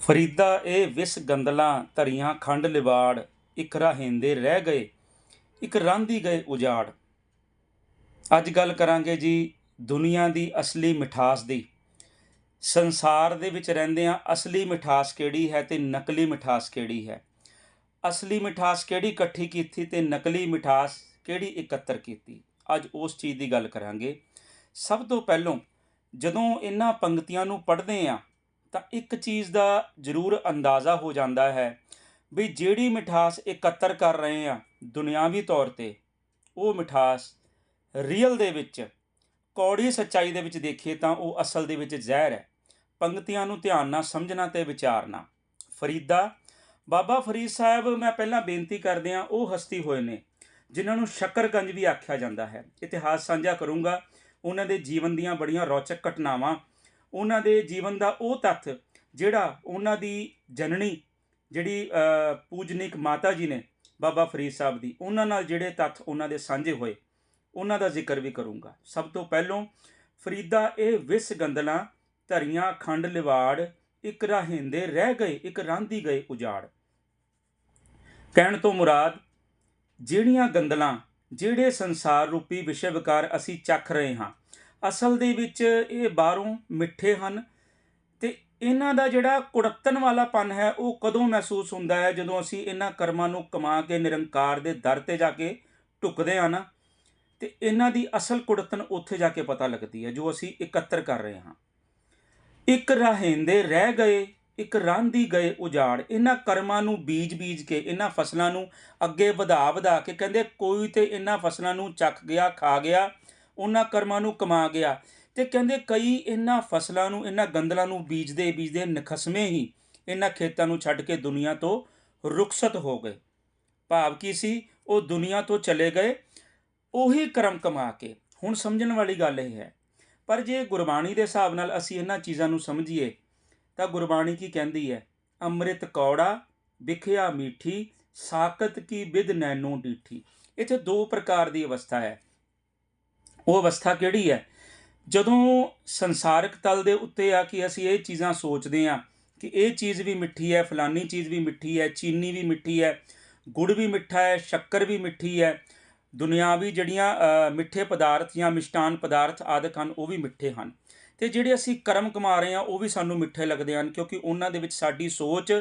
ਫਰੀਦਾ ਇਹ ਵਿਸ ਗੰਦਲਾਂ ਧਰੀਆਂ ਖੰਡ ਲਿਵਾੜ ਇਕ ਰਾਹੇਂਦੇ ਰਹਿ ਗਏ, ਇਕ ਰਾਂਦੀ ਗਏ ਉਜਾੜ। ਅੱਜ ਗੱਲ ਕਰਾਂਗੇ ਜੀ ਦੁਨੀਆ ਦੀ ਅਸਲੀ ਮਿਠਾਸ ਦੀ। ਸੰਸਾਰ ਦੇ ਵਿੱਚ ਰਹਿੰਦਿਆਂ ਅਸਲੀ ਮਿਠਾਸ ਕਿਹੜੀ ਹੈ ਤੇ ਨਕਲੀ ਮਿਠਾਸ ਕਿਹੜੀ ਹੈ? ਅਸਲੀ ਮਿਠਾਸ ਕਿਹੜੀ ਇਕੱਠੀ ਕੀਤੀ ਤੇ ਨਕਲੀ ਮਿਠਾਸ ਕਿਹੜੀ ਇਕੱਤਰ ਕੀਤੀ? ਅੱਜ ਉਸ ਚੀਜ਼ ਦੀ ਗੱਲ ਕਰਾਂਗੇ। ਸਭ ਤੋਂ ਪਹਿਲਾਂ ਜਦੋਂ ਇਹਨਾਂ ਪੰਕਤੀਆਂ ਨੂੰ ਪੜ੍ਹਦੇ ਆ ਤਾਂ ਇੱਕ ਚੀਜ਼ ਦਾ ਜ਼ਰੂਰ ਅੰਦਾਜ਼ਾ ਹੋ ਜਾਂਦਾ ਹੈ ਵੀ ਜਿਹੜੀ ਮਿਠਾਸ ਇਕੱਤਰ ਕਰ ਰਹੇ ਆ ਦੁਨਿਆਵੀ ਤੌਰ ਤੇ, ਉਹ ਮਿਠਾਸ ਰੀਅਲ ਦੇ ਵਿੱਚ, ਕੌੜੀ ਸੱਚਾਈ ਦੇ ਵਿੱਚ ਦੇਖੀਏ ਤਾਂ ਉਹ ਅਸਲ ਦੇ ਵਿੱਚ ਜ਼ਹਿਰ ਹੈ। ਪੰਕਤੀਆਂ ਨੂੰ ਧਿਆਨ ਨਾਲ ਸਮਝਣਾ ਤੇ ਵਿਚਾਰਨਾ ਫਰੀਦਾ, ਬਾਬਾ ਫਰੀਦ ਸਾਹਿਬ ਮੈਂ ਪਹਿਲਾਂ ਬੇਨਤੀ ਕਰਦੇ ਆ ਉਹ ਹਸਤੀ ਹੋਏ ਨੇ, ਜਿਨ੍ਹਾਂ ਨੂੰ ਸ਼ੱਕਰਗੰਜ ਵੀ ਆਖਿਆ ਜਾਂਦਾ ਹੈ। ਇਤਿਹਾਸ ਸਾਂਝਾ ਕਰੂੰਗਾ, ਉਹਨਾਂ ਦੇ ਜੀਵਨ ਦੀਆਂ ਬੜੀਆਂ ਰੌਚਕ ਘਟਨਾਵਾਂ ਉਹਨਾਂ ਦੇ ਜੀਵਨ ਦਾ ਉਹ ਤੱਥ ਜਿਹੜਾ ਉਹਨਾਂ ਦੀ ਜਨਨੀ ਜਿਹੜੀ ਅ, ਪੂਜਨੀਕ ਮਾਤਾ ਜੀ ਨੇ ਬਾਬਾ ਫਰੀਦ ਸਾਹਿਬ ਦੀ ਉਹਨਾਂ ਨਾਲ ਜਿਹੜੇ ਤੱਥ ਉਹਨਾਂ ਦੇ ਸਾਂਝੇ ਹੋਏ ਉਹਨਾਂ ਦਾ ਜ਼ਿਕਰ ਵੀ ਕਰੂੰਗਾ। ਸਭ ਤੋਂ ਪਹਿਲੋਂ ਫਰੀਦਾ ਇਹ ਵਿਸ ਗੰਦਲਾਂ ਧਰੀਆਂ ਖੰਡ ਲਿਵਾੜ ਇੱਕ ਰਹਿੰਦੇ ਰਹਿ ਗਏ ਇੱਕ ਰਾਂਦੀ ਗਏ ਉਜਾੜ। ਕਹਿਣ ਤੋਂ ਮੁਰਾਦ ਜਿਹੜੀਆਂ ਗੰਦਲਾਂ ਜਿਹੜੇ ਸੰਸਾਰ ਰੂਪੀ ਵਿਸ਼ੇ ਵਿਕਾਰ ਅਸੀਂ ਚੱਖ ਰਹੇ ਹਾਂ ਅਸਲ ਦੇ ਵਿੱਚ ਇਹ ਬਾਹਰੋਂ ਮਿੱਠੇ ਹਨ ਤੇ ਇਹਨਾਂ ਦਾ ਜਿਹੜਾ ਕੁੜੱਤਣ ਵਾਲਾਪਨ ਹੈ, ਉਹ ਕਦੋਂ ਮਹਿਸੂਸ ਹੁੰਦਾ ਹੈ? ਜਦੋਂ ਅਸੀਂ ਇਹਨਾਂ ਕਰਮਾਂ ਨੂੰ ਕਮਾ ਕੇ, ਨਿਰੰਕਾਰ ਦੇ ਦਰ ਤੇ ਜਾ ਕੇ ਢੁਕਦੇ ਆ ਨਾ, ਤੇ ਇਹਨਾਂ ਦੀ ਅਸਲ ਕੁੜੱਤਣ ਉੱਥੇ ਜਾ ਕੇ ਪਤਾ ਲੱਗਦੀ ਹੈ, ਜੋ ਅਸੀਂ ਇਕੱਤਰ ਕਰ ਰਹੇ ਹਾਂ। ਇੱਕ ਰਾਹੇਂਦੇ ਰਹਿ ਗਏ, ਇੱਕ ਰਾਂਦੀ ਗਏ ਉਜਾੜ, ਇਹਨਾਂ ਕਰਮਾਂ ਨੂੰ ਬੀਜ ਬੀਜ ਕੇ, ਇਹਨਾਂ ਫਸਲਾਂ ਨੂੰ ਅੱਗੇ ਵਧਾ ਵਧਾ ਕੇ, ਕਹਿੰਦੇ ਕੋਈ ਤੇ ਇਹਨਾਂ ਫਸਲਾਂ ਨੂੰ ਚੱਖ ਗਿਆ, ਖਾ ਗਿਆ ਉਹਨਾਂ ਕਰਮਾਂ ਨੂੰ ਕਮਾ ਗਿਆ ਤੇ ਕਹਿੰਦੇ ਕਈ ਇਹਨਾਂ ਫਸਲਾਂ ਨੂੰ, ਇਹਨਾਂ ਗੰਦਲਾਂ ਨੂੰ ਬੀਜਦੇ ਬੀਜਦੇ ਨਖਸਮੇ ਹੀ ਇਹਨਾਂ ਖੇਤਾਂ ਨੂੰ ਛੱਡ ਕੇ ਦੁਨੀਆ ਤੋਂ ਰੁਖਸਤ ਹੋ ਗਏ। ਭਾਵ ਕੀ ਸੀ? ਉਹ ਦੁਨੀਆ ਤੋਂ ਚਲੇ ਗਏ, ਉਹੀ ਕਰਮ ਕਮਾ ਕੇ। ਹੁਣ ਸਮਝਣ ਵਾਲੀ ਗੱਲ ਇਹ ਹੈ, ਪਰ ਜੇ ਗੁਰਬਾਣੀ ਦੇ ਹਿਸਾਬ ਨਾਲ ਅਸੀਂ ਇਹਨਾਂ ਚੀਜ਼ਾਂ ਨੂੰ ਸਮਝੀਏ, ਤਾਂ ਗੁਰਬਾਣੀ ਕੀ ਕਹਿੰਦੀ ਹੈ? ਅੰਮ੍ਰਿਤ ਕੌੜਾ, ਵਿਖਿਆ ਮੀਠੀ ਸਾਕਤ ਕੀ ਵਿਦ ਨੈਨੋ ਡੀਠੀ। ਇੱਥੇ ਦੋ ਪ੍ਰਕਾਰ ਦੀ ਅਵਸਥਾ ਹੈ। ਉਹ ਅਵਸਥਾ ਕਿਹੜੀ ਹੈ? ਜਦੋਂ ਸੰਸਾਰਿਕ ਤਲ ਦੇ ਉੱਤੇ ਆ ਕਿ ਅਸੀਂ ਇਹ ਚੀਜ਼ਾਂ ਸੋਚਦੇ ਆ ਕਿ ਇਹ ਚੀਜ਼ ਵੀ ਮਿੱਠੀ ਹੈ, ਫਲਾਨੀ ਚੀਜ਼ ਵੀ ਮਿੱਠੀ ਹੈ, ਚੀਨੀ ਵੀ ਮਿੱਠੀ ਹੈ, ਗੁੜ ਵੀ ਮਿੱਠਾ ਹੈ, ਸ਼ੱਕਰ ਵੀ ਮਿੱਠੀ ਹੈ ਦੁਨਿਆਵੀ ਜਿਹੜੀਆਂ ਮਿੱਠੇ ਪਦਾਰਥ ਜਾਂ ਮਿਸ਼ਟਾਨ ਪਦਾਰਥ ਆਦਿਕ ਹਨ, ਉਹ ਵੀ ਮਿੱਠੇ ਹਨ। ਤੇ ਜਿਹੜੇ ਅਸੀਂ ਕਰਮ ਕਮਾ ਰਹੇ ਹਾਂ, ਉਹ ਵੀ ਸਾਨੂੰ ਮਿੱਠੇ ਲੱਗਦੇ ਹਨ, ਕਿਉਂਕਿ ਉਹਨਾਂ ਦੇ ਵਿੱਚ ਸਾਡੀ ਸੋਚ,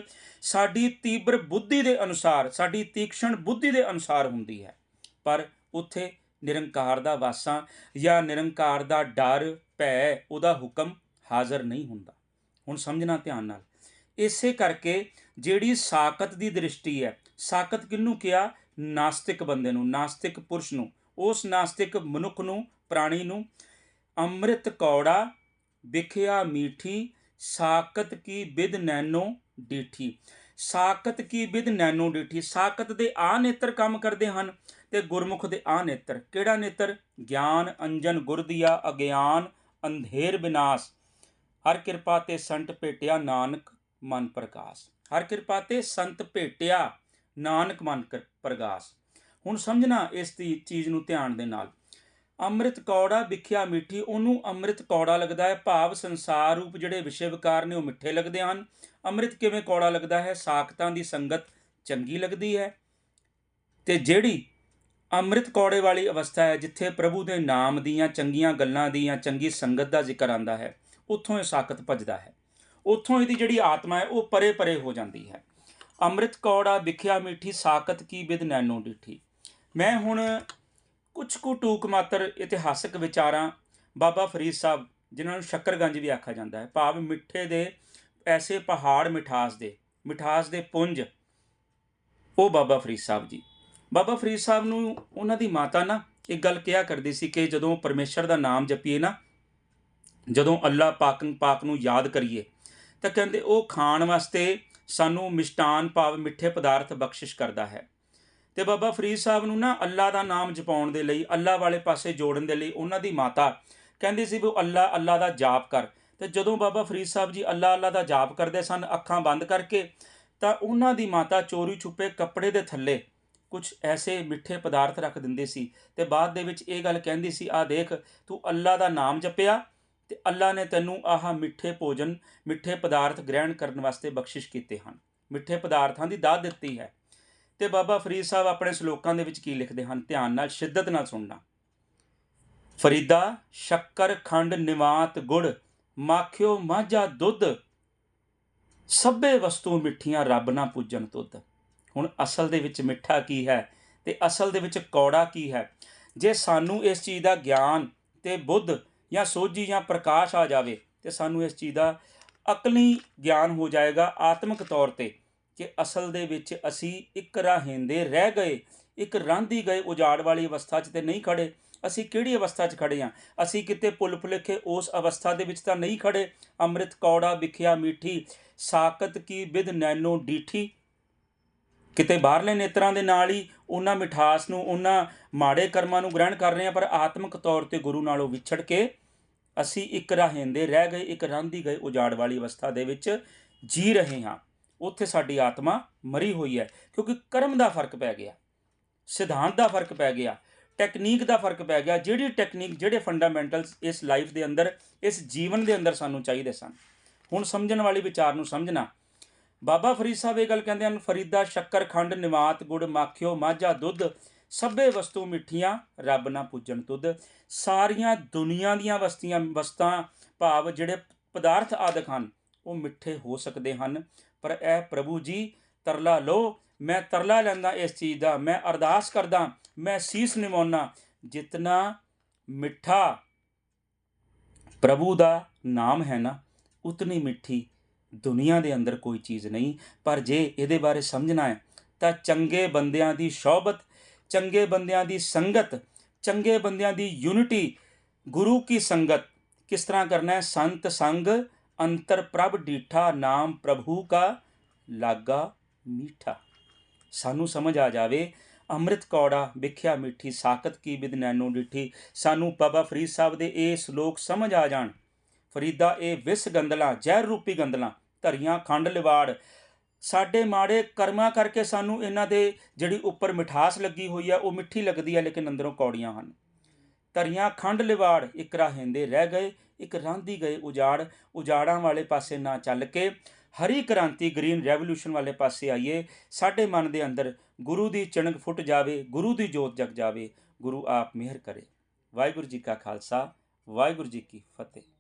ਸਾਡੀ ਤੀਬਰ ਬੁੱਧੀ ਦੇ ਅਨੁਸਾਰ, ਸਾਡੀ ਤੀਕਸ਼ਣ ਬੁੱਧੀ ਦੇ ਅਨੁਸਾਰ ਹੁੰਦੀ ਹੈ। ਪਰ ਉੱਥੇ ਨਿਰੰਕਾਰ ਦਾ ਵਾਸਾ ਜਾਂ ਨਿਰੰਕਾਰ ਦਾ ਡਰ, ਭੈ, ਉਹਦਾ ਹੁਕਮ ਹਾਜ਼ਰ ਨਹੀਂ ਹੁੰਦਾ। ਹੁਣ ਸਮਝਣਾ ਧਿਆਨ ਨਾਲ। ਇਸੇ ਕਰਕੇ ਜਿਹੜੀ ਸਾਕਤ ਦੀ ਦ੍ਰਿਸ਼ਟੀ ਹੈ ਸਾਕਤ ਕਿਹਨੂੰ ਕਿਹਾ? ਨਾਸਤਿਕ ਬੰਦੇ ਨੂੰ, ਨਾਸਤਿਕ ਪੁਰਸ਼ ਨੂੰ। ਉਸ ਨਾਸਤਿਕ ਮਨੁੱਖ ਨੂੰ, ਪ੍ਰਾਣੀ ਨੂੰ, ਅੰਮ੍ਰਿਤ ਕੌੜਾ, ਵਿਖਿਆ ਮੀਠੀ ਸਾਕਤ ਕੀ ਬਿਦ ਨੈਨੋ ਡੀਠੀ। ਸਾਕਤ ਕੀ ਵਿਦ ਨੈਨੋ ਡਿਠੀ? ਸਾਕਤ ਦੇ ਆ ਨੇਤਰ ਕੰਮ ਕਰਦੇ ਹਨ ਤੇ ਗੁਰਮੁਖ ਦੇ ਆ ਨੇਤਰ। ਕਿਹੜਾ ਨੇਤਰ? ਗਿਆਨ, ਅੰਜਨ ਗੁਰਦੀਆ ਅਗਿਆਨ, ਅੰਧੇਰ ਵਿਨਾਸ਼ ਹਰ ਕਿਰਪਾ ਤੇ ਸੰਤ ਭੇਟਿਆ ਨਾਨਕ ਮਨ ਪ੍ਰਕਾਸ਼। ਹਰ ਕਿਰਪਾ ਤੇ ਸੰਤ ਭੇਟਿਆ ਨਾਨਕ ਮਨ ਕਰ- ਪ੍ਰਗਾਸ। ਹੁਣ ਸਮਝਣਾ ਇਸ ਦੀ ਚੀਜ਼ ਨੂੰ ਧਿਆਨ ਦੇ ਨਾਲ। ਅੰਮ੍ਰਿਤ ਕੌੜਾ ਵਿਖਿਆ ਮਿੱਠੀ, ਉਹਨੂੰ ਅੰਮ੍ਰਿਤ ਕੌੜਾ ਲੱਗਦਾ ਹੈ। ਭਾਵ ਸੰਸਾਰ ਰੂਪ ਜਿਹੜੇ ਵਿਸ਼ੇ ਵਿਕਾਰ ਨੇ ਉਹ ਮਿੱਠੇ ਲੱਗਦੇ ਹਨ। ਅੰਮ੍ਰਿਤ ਕਿਵੇਂ ਕੌੜਾ ਲੱਗਦਾ ਹੈ? ਸਾਖਤਾਂ ਦੀ ਸੰਗਤ ਚੰਗੀ ਲੱਗਦੀ ਹੈ। ਤੇ ਜਿਹੜੀ ਅੰਮ੍ਰਿਤ ਕੌੜੇ ਵਾਲੀ ਅਵਸਥਾ ਹੈ, ਜਿੱਥੇ ਪ੍ਰਭੂ ਦੇ ਨਾਮ ਦੀਆਂ ਚੰਗੀਆਂ ਗੱਲਾਂ ਦੀ ਜਾਂ ਚੰਗੀ ਸੰਗਤ ਦਾ ਜ਼ਿਕਰ ਆਂਦਾ ਹੈ, ਉੱਥੋਂ ਇਹ ਸਾਖਤ ਭਜਦਾ ਹੈ। ਉੱਥੋਂ ਇਹਦੀ ਜਿਹੜੀ ਆਤਮਾ ਹੈ, ਉਹ ਪਰੇ ਪਰੇ ਹੋ ਜਾਂਦੀ ਹੈ। ਅੰਮ੍ਰਿਤ ਕੌੜਾ ਵਿਖਿਆ ਮਿੱਠੀ ਸਾਕਤ ਕੀ ਬਿਦ ਨੈਨੋ ਡਿਠੀ। ਮੈਂ ਹੁਣ ਕੁਝ ਕੁ ਟੂਕ ਮਾਤਰ ਇਤਿਹਾਸਕ ਵਿਚਾਰਾਂ ਬਾਬਾ ਫਰੀਦ ਸਾਹਿਬ, ਜਿਨ੍ਹਾਂ ਨੂੰ ਸ਼ੱਕਰਗੰਜ ਵੀ ਆਖਿਆ ਜਾਂਦਾ ਹੈ, ਭਾਵ ਮਿੱਠੇ ਦੇ ਐਸੇ ਪਹਾੜ ਮਿਠਾਸ ਦੇ ਮਿਠਾਸ ਦੇ ਪੁੰਜ। ਉਹ ਬਾਬਾ ਫਰੀਦ ਸਾਹਿਬ ਜੀ। ਬਾਬਾ ਫਰੀਦ ਸਾਹਿਬ ਨੂੰ ਉਹਨਾਂ ਦੀ ਮਾਤਾ ਨਾ ਇੱਕ ਗੱਲ ਕਿਹਾ ਕਰਦੀ ਸੀ ਕਿ ਜਦੋਂ ਪਰਮੇਸ਼ਰ ਦਾ ਨਾਮ ਜਪੀਏ ਨਾ, ਜਦੋਂ ਅੱਲਾ ਪਾਕ ਪਾਕ ਨੂੰ ਯਾਦ ਕਰੀਏ, ਤਾਂ ਕਹਿੰਦੇ ਉਹ ਖਾਣ ਵਾਸਤੇ ਸਾਨੂੰ ਮਿਸ਼ਟਾਨ ਭਾਵ ਮਿੱਠੇ ਪਦਾਰਥ ਬਖਸ਼ਿਸ਼ ਕਰਦਾ ਹੈ। ਤੇ ਬਾਬਾ ਫਰੀਦ ਸਾਹਿਬ ਨੂੰ ਨਾ ਅੱਲਾ ਦਾ ਨਾਮ ਜਪਾਉਣ ਦੇ ਲਈ, ਅੱਲਾ ਵਾਲੇ ਪਾਸੇ ਜੋੜਨ ਦੇ ਲਈ ਉਹਨਾਂ ਦੀ ਮਾਤਾ ਕਹਿੰਦੀ ਸੀ ਵੀ ਉਹ ਅੱਲਾ ਅੱਲਾ ਦਾ ਜਾਪ ਕਰ। ਤੇ ਜਦੋਂ ਬਾਬਾ ਫਰੀਦ ਸਾਹਿਬ ਜੀ ਅੱਲਾ ਅੱਲਾ ਦਾ ਜਾਪ ਕਰਦੇ ਸਨ, ਅੱਖਾਂ ਬੰਦ ਕਰਕੇ, ਤਾਂ ਉਹਨਾਂ ਦੀ ਮਾਤਾ ਚੋਰੀ ਛੁਪੇ ਕੱਪੜੇ ਦੇ ਥੱਲੇ ਕੁਝ ਐਸੇ ਮਿੱਠੇ ਪਦਾਰਥ ਰੱਖ ਦਿੰਦੇ ਸੀ ਤੇ ਬਾਅਦ ਦੇ ਵਿੱਚ ਇਹ ਗੱਲ ਕਹਿੰਦੀ ਸੀ ਆ ਦੇਖ, ਤੂੰ ਅੱਲਾ ਦਾ ਨਾਮ ਜਪਿਆ ਤੇ ਅੱਲਾ ਨੇ ਤੈਨੂੰ ਆਹ ਮਿੱਠੇ ਭੋਜਨ, ਮਿੱਠੇ ਪਦਾਰਥ ਗ੍ਰਹਿਣ ਕਰਨ ਵਾਸਤੇ ਬਖਸ਼ਿਸ਼ ਕੀਤੇ ਹਨ। ਮਿੱਠੇ ਪਦਾਰਥਾਂ ਦੀ ਦਾਤ ਦਿੱਤੀ ਹੈ। ਤੇ ਬਾਬਾ ਫਰੀਦ ਸਾਹਿਬ ਆਪਣੇ ਸ਼ਲੋਕਾਂ ਦੇ ਵਿੱਚ ਕੀ ਲਿਖਦੇ ਹਨ? ਧਿਆਨ ਨਾਲ, ਸ਼ਿੱਦਤ ਨਾਲ ਸੁਣਨਾ। ਫਰੀਦਾ, ਸ਼ੱਕਰ, ਖੰਡ, ਨਿਵਾਤ, ਗੁੜ, ਮਾਖਿਓ, ਮਾਝਾ, ਦੁੱਧ। ਸਭੇ ਵਸਤੂ ਮਿੱਠੀਆਂ, ਰੱਬ ਨਾ ਪੂਜਣ ਤੁਧ। ਹੁਣ ਅਸਲ ਦੇ ਵਿੱਚ ਮਿੱਠਾ ਕੀ ਹੈ ਤੇ ਅਸਲ ਦੇ ਵਿੱਚ ਕੌੜਾ ਕੀ ਹੈ? ਜੇ ਸਾਨੂੰ ਇਸ ਚੀਜ਼ ਦਾ ਗਿਆਨ ਤੇ ਬੁੱਧ ਜਾਂ ਸੋਝੀ ਜਾਂ ਪ੍ਰਕਾਸ਼ ਆ ਜਾਵੇ ਤੇ ਸਾਨੂੰ ਇਸ ਚੀਜ਼ ਦਾ ਅਕਲੀ ਗਿਆਨ ਹੋ ਜਾਏਗਾ ਆਤਮਿਕ ਤੌਰ ਤੇ। ਕਿ ਅਸਲ ਦੇ ਵਿੱਚ ਅਸੀਂ ਇੱਕ ਰਾਹਿੰਦੇ ਰਹਿ ਗਏ, ਇੱਕ ਰਾਂਦੀ ਗਏ ਉਜਾੜ ਵਾਲੀ ਅਵਸਥਾ 'ਚ ਤੇ ਨਹੀਂ ਖੜੇ ਅਸੀਂ ਕਿਹੜੀ ਅਵਸਥਾ 'ਚ ਖੜੇ ਹਾਂ ਅਸੀਂ ਕਿਤੇ ਪੁੱਲ ਭੁਲੇਖੇ ਉਸ ਅਵਸਥਾ ਦੇ ਵਿੱਚ ਤਾਂ ਨਹੀਂ ਖੜੇ ਅੰਮ੍ਰਿਤ ਕੌੜਾ ਵਿਖਿਆ ਮੀਠੀ, ਸਾਕਤ ਕੀ ਬਿਦ ਨੈਨੋ ਡੀਠੀ। ਕਿਤੇ ਬਾਹਰਲੇ ਨੇਤਰਾਂ ਦੇ ਨਾਲ ਹੀ ਉਹਨਾਂ ਮਿਠਾਸ ਨੂੰ, ਉਹਨਾਂ ਮਾੜੇ ਕਰਮਾਂ ਨੂੰ ਗ੍ਰਹਿਣ ਕਰ ਰਹੇ ਹਾਂ ਪਰ ਆਤਮਿਕ ਤੌਰ ਤੇ ਗੁਰੂ ਨਾਲੋਂ ਵਿਛੜ ਕੇ ਅਸੀਂ ਇੱਕ ਰਾਹਿੰਦੇ ਰਹਿ ਗਏ, ਇੱਕ ਰਾਂਦੀ ਗਏ ਉਜਾੜ ਵਾਲੀ ਅਵਸਥਾ ਦੇ ਵਿੱਚ ਜੀ ਰਹੇ ਹਾਂ ਉੱਥੇ ਸਾਡੀ ਆਤਮਾ ਮਰੀ ਹੋਈ ਹੈ, ਕਿਉਂਕਿ ਕਰਮ ਦਾ ਫ਼ਰਕ ਪੈ ਗਿਆ, ਸਿਧਾਂਤ ਦਾ ਫ਼ਰਕ ਪੈ ਗਿਆ ਟੈਕਨੀਕ ਦਾ ਫ਼ਰਕ ਪੈ ਗਿਆ, ਜਿਹੜੀ ਟੈਕਨੀਕ ਜਿਹੜੇ ਫੰਡਾਮੈਂਟਲਸ ਇਸ ਲਾਈਫ ਦੇ ਅੰਦਰ, ਇਸ ਜੀਵਨ ਦੇ ਅੰਦਰ ਸਾਨੂੰ ਚਾਹੀਦੇ ਸਨ। ਹੁਣ ਸਮਝਣ ਵਾਲੀ ਵਿਚਾਰ ਨੂੰ ਸਮਝਣਾ। ਬਾਬਾ ਫਰੀਦ ਸਾਹਿਬ ਇਹ ਗੱਲ ਕਹਿੰਦੇ ਹਨ, ਫਰੀਦਾ ਸ਼ੱਕਰ, ਖੰਡ, ਨਿਵਾਤ, ਗੁੜ, ਮਾਖਿਓ, ਮਾਝਾ, ਦੁੱਧ, ਸਭੇ ਵਸਤੂ ਮਿੱਠੀਆਂ, ਰੱਬ ਨਾ ਪੂਜਣ ਤੁਧ। ਸਾਰੀਆਂ ਦੁਨੀਆ ਦੀਆਂ ਵਸਤੀਆਂ, ਵਸਤਾਂ, ਭਾਵ ਜਿਹੜੇ ਪਦਾਰਥ ਆਦਿਕ ਹਨ ਉਹ ਮਿੱਠੇ ਹੋ ਸਕਦੇ ਹਨ। ਪਰ ਇਹ ਪ੍ਰਭੂ ਜੀ ਤਰਲਾ ਲਓ, ਮੈਂ ਤਰਲਾ ਲੈਂਦਾ ਇਸ ਚੀਜ਼ ਦਾ, ਮੈਂ ਅਰਦਾਸ ਕਰਦਾ, ਮੈਂ ਸੀਸ ਨਿਵਾਉਣਾ ਜਿਤਨਾ ਮਿੱਠਾ ਪ੍ਰਭੂ ਦਾ ਨਾਮ ਹੈ ਨਾ, ਉਤਨੀ ਮਿੱਠੀ ਦੁਨੀਆ ਦੇ ਅੰਦਰ ਕੋਈ ਚੀਜ਼ ਨਹੀਂ। ਪਰ ਜੇ ਇਹਦੇ ਬਾਰੇ ਸਮਝਣਾ ਹੈ, ਤਾਂ ਚੰਗੇ ਬੰਦਿਆਂ ਦੀ ਸ਼ੌਬਤ ਚੰਗੇ ਬੰਦਿਆਂ ਦੀ ਸੰਗਤ, ਚੰਗੇ ਬੰਦਿਆਂ ਦੀ ਯੂਨਿਟੀ, ਗੁਰੂ ਕੀ ਸੰਗਤ, ਕਿਸ ਤਰ੍ਹਾਂ ਕਰਨਾ ਹੈ? ਸੰਤ ਸੰਗ ਅੰਤਰ ਪ੍ਰਭ ਡੀਠਾ ਨਾਮ ਪ੍ਰਭੂ ਕਾ ਲਾਗਾ ਮੀਠਾ। ਸਾਨੂੰ ਸਮਝ ਆ ਜਾਵੇ, ਅੰਮ੍ਰਿਤ ਕੌੜਾ ਵਿਖਿਆ ਮਿੱਠੀ, ਸਾਖਤ ਕੀ ਬਿਦ ਨੈਨੋ ਡਿਠੀ। ਸਾਨੂੰ ਬਾਬਾ ਫਰੀਦ ਸਾਹਿਬ ਦੇ ਇਹ ਸ਼ਲੋਕ ਸਮਝ ਆ ਜਾਣ। ਫਰੀਦਾ ਇਹ ਵਿਸ ਗੰਦਲਾਂ ਜ਼ਹਿਰ ਰੂਪੀ ਗੰਦਲਾਂ ਧਰੀਆਂ, ਖੰਡ ਲਿਵਾੜ। ਸਾਡੇ ਮਾੜੇ ਕਰਮਾਂ ਕਰਕੇ ਸਾਨੂੰ ਇਹਨਾਂ ਦੇ ਜਿਹੜੀ ਉੱਪਰ ਮਿਠਾਸ ਲੱਗੀ ਹੋਈ ਆ, ਉਹ ਮਿੱਠੀ ਲੱਗਦੀ ਆ, ਲੇਕਿਨ ਅੰਦਰੋਂ ਕੌੜੀਆਂ ਹਨ। ਧਰੀਆਂ, ਖੰਡ ਲਿਵਾੜ, ਇੱਕ ਰਾਹਿੰਦੇ ਰਹਿ ਗਏ। ਇੱਕ ਰਾਂਦੀ ਗਏ ਉਜਾੜ, ਉਜਾੜਾਂ ਵਾਲੇ ਪਾਸੇ ਨਾ ਚੱਲ ਕੇ, ਹਰੀ ਕ੍ਰਾਂਤੀ ਗ੍ਰੀਨ ਰੈਵੋਲੂਸ਼ਨ ਵਾਲੇ ਪਾਸੇ ਆਈਏ, ਸਾਡੇ ਮਨ ਦੇ ਅੰਦਰ ਗੁਰੂ ਦੀ ਚਿਣਕ ਫੁੱਟ ਜਾਵੇ, ਗੁਰੂ ਦੀ ਜੋਤ ਜਗ ਜਾਵੇ, ਗੁਰੂ ਆਪ ਮਿਹਰ ਕਰੇ। ਵਾਹਿਗੁਰੂ ਜੀ ਕਾ ਖਾਲਸਾ, ਵਾਹਿਗੁਰੂ ਜੀ ਕੀ ਫਤਿਹ।